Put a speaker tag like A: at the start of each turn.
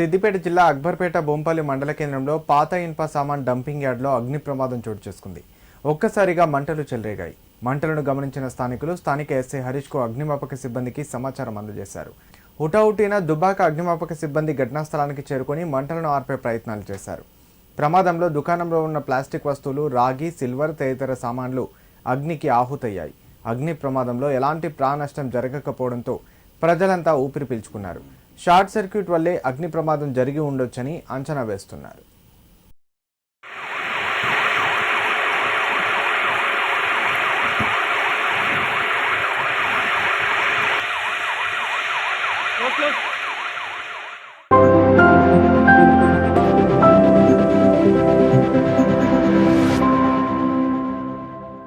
A: సిద్దిపేట జిల్లా అక్బర్పేట బొంపల్లి మండల కేంద్రంలో పాత ఇన్ప సామాన్ డంపింగ్ యార్డ్లో అగ్ని ప్రమాదం చోటు చేసుకుంది. ఒక్కసారిగా మంటలు చెలరేగాయి. మంటలను గమనించిన స్థానికులు స్థానిక ఎస్ఐ హరీష్కు అగ్నిమాపక సిబ్బందికి సమాచారం అందజేశారు. హుటాహుటిన దుబాక అగ్నిమాపక సిబ్బంది ఘటనా స్థలానికి చేరుకొని మంటలను ఆర్పే ప్రయత్నాలు చేశారు. ప్రమాదంలో దుకాణంలో ఉన్న ప్లాస్టిక్ వస్తువులు రాగి సిల్వర్ తదితర సామాన్లు అగ్నికి ఆహుతయ్యాయి. అగ్ని ప్రమాదంలో ఎలాంటి ప్రాణనష్టం జరగకపోవడంతో ప్రజలంతా ఊపిరి పీల్చుకున్నారు. షార్ట్ సర్క్యూట్ వల్లే అగ్ని ప్రమాదం జరిగి ఉండొచ్చని అంచనా వేస్తున్నారు.